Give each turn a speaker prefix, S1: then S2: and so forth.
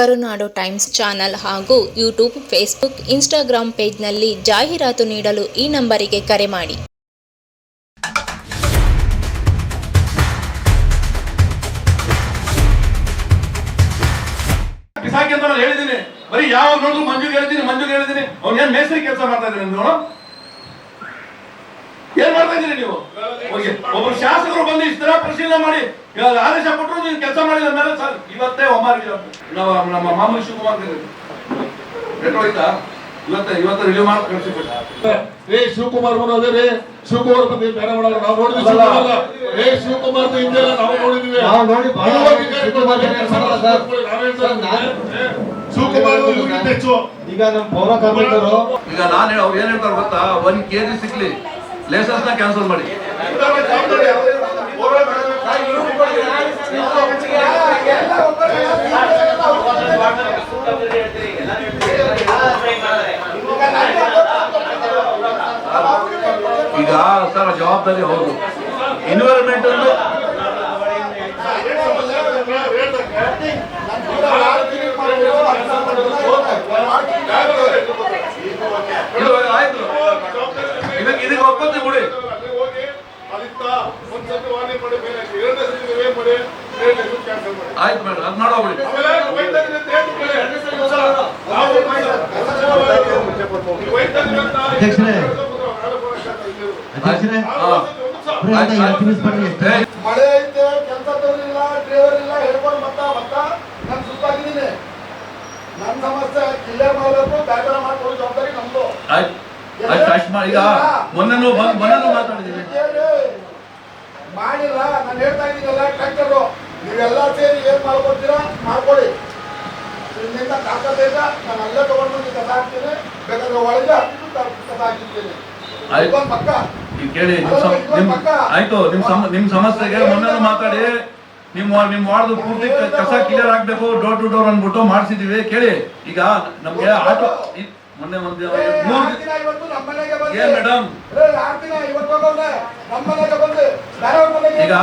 S1: ಕರುನಾಡು Times channel ಹಾಗೂ YouTube, Facebook Instagram ಪೇಜ್ನಲ್ಲಿ ಜಾಹೀರಾತು ನೀಡಲು ಈ ನಂಬರಿಗೆ ಕರೆ ಮಾಡಿ.
S2: ಹೇಳಿದ್ದೀನಿ. ಬರೀ ಯಾವಾಗ ನೋಡಿದ್ರು ಮಂಜು ಹೇಳಿದ್ದೀನಿ ಮಂಜುಗೆ ಹೇಳಿದ್ದೀನಿ. ಅವ್ನು ಏನ್ ಮೇಸ್ತ್ರಿ ಕೆಲಸ ಮಾಡ್ತಾ ಇದ್ದೀನಿ ನೋಡು ಏನ್ ಮಾಡ್ತಾ ಇದ್ದೀರಿ ನೀವು? ಒಬ್ರು ಶಾಸಕರು ಬಂದು ಇಷ್ಟ ಪರಿಶೀಲನೆ ಮಾಡಿ. ಇವಾಗ ಆದೇಶ ಕೊಟ್ಟರು ನೀವು ಕೆಲಸ ಮಾಡಿದ ಮೇಲೆ ಸರ್ ಇವತ್ತೇ ಒಮ್ಮಾರಿ ನಾವು ನಮ್ಮ ಮಾಮೂಲಿ ಶಿವಕುಮಾರ್ ಲೆಟರ್ ಹೋಯ್ತಾ ಇವತ್ತೇ ಇವತ್ತು ರಿಲೀವ್ ಮಾಡಿ ಕಳಿಸಿಬಿಟ್ಟು
S3: ಏ ಶಿವಕುಮಾರ್ ಬರೋದೇ ರೇ ಶಿವಕುಮಾರ್ ಬಂದು ಬೇರೆ ಮಾಡೋದು ನಾವು ನೋಡಿದ್ವಿ ಶಿವಕುಮಾರ್ನ. ಏ ಶಿವಕುಮಾರ್ ಹಿಂದೆ ನಾವು ನೋಡಿದ್ವಿ.
S4: ನಾವು ನೋಡಿ ಬಹಳ
S3: ಇವಾಗ ಈಗ
S4: ಶಿವಕುಮಾರ್ ನಾನು- ನಮ್ಮ ಪೌರ ಕಾರ್ಮಿಕರು
S2: ಈಗ ನಾನು ಅವ್ರು ಏನ್ ಹೇಳ್ತಾರೆ ಗೊತ್ತಾ? ಒಂದ್ ಕೆಜಿ ಸಿಕ್ಲಿ. ಲೈಸೆನ್ಸ್ನ ಕ್ಯಾನ್ಸಲ್ ಮಾಡಿ. ಈಗ ಸರ್ ಜವಾಬ್ದಾರಿ ಹೌದು. ಎನ್ವಿರಾನ್ಮೆಂಟ್ ಒಂದು ಇದಕ್ಕೆ ಇದಕ್ಕೆ ಬಿಡಿ ಆಯ್ತು ಮೇಡಮ್ ಅದ್ ಮಾಡೋಗ್ಬಿಡಿ
S4: ಅಧ್ಯಕ್ಷರೇ ಅಧ್ಯಕ್ಷರೇ
S2: ಹಾ.
S4: ಬರೀ ಅಂತ ಈಗ ತಿಳಿಸ್ಬಿಡ್ರಿ
S2: ಏ,
S5: ಮಳೆ ಐತೆ ಕೆಲಸ ಇಲ್ಲ ಡ್ರೈವರ್ ಇಲ್ಲ ಹೇಳ್ಕೊಂಡು ಮತ್ತ ಮತ್ತ ನಾನು ಸುಸ್ತಾಗಿದ್ದೀನಿ. ನನ್ನ ಸಮಸ್ಯೆ ಕ್ಲಿಯರ್ ಮಾಡಬೇಕು ಬ್ಯಾಕರ ಮಾಡ್ಕೊಳ್ಳೋ ಜವಾಬ್ದಾರಿ ನಮ್ದು. ಮಾಡಿಲ್ಲ ನಾನು ಹೇಳ್ತಾ ಇದ್ದೀನಲ್ಲ ಟ್ರ್ಯಾಕ್ಟರು ನೀವೆಲ್ಲ ಸೇರಿ ಏನ್ ಮಾಡ್ಕೊಡ್ತೀರಾ? ಮಾಡ್ಕೊಳ್ಳಿ ನಿನ್ನಿಂದ ತಾಕತ್ತೈತ ನಾನು ಅಲ್ಲೇ ತಗೊಂಡು ಕಸ ಹಾಕ್ತೀನಿ. ಬೇಕಾದ್ರೆ ಒಳಗೆ ಕಸ ಹಾಕಿರ್ತೀನಿ.
S2: ಆಯ್ತು.
S5: ಪಕ್ಕ.
S2: ಈಗ ಕೇಳಿ ನಿಮ್ ಆಯ್ತು ನಿಮ್ ಸಮ ನಿಮ್ ಸಮಸ್ಯೆಗೆ ಮೊನ್ನೆ ಮಾತಾಡಿ ನಿಮ್ಮ ನಿಮ್ ವಾರ್ಡ್ ಪೂರ್ತಿ ಕಸ ಕ್ಲಿಯರ್ ಆಗ್ಬೇಕು ಡೋರ್ ಟು ಡೋರ್ ಅಂದ್ಬಿಟ್ಟು ಮಾಡಿಸಿದೀವಿ ಕೇಳಿ ಈಗ ನಮ್ಗೆ ಆಟೋ ಮೊನ್ನೆ ಒಂದು. ಏನ್ ಮೇಡಮ್ ಈಗ.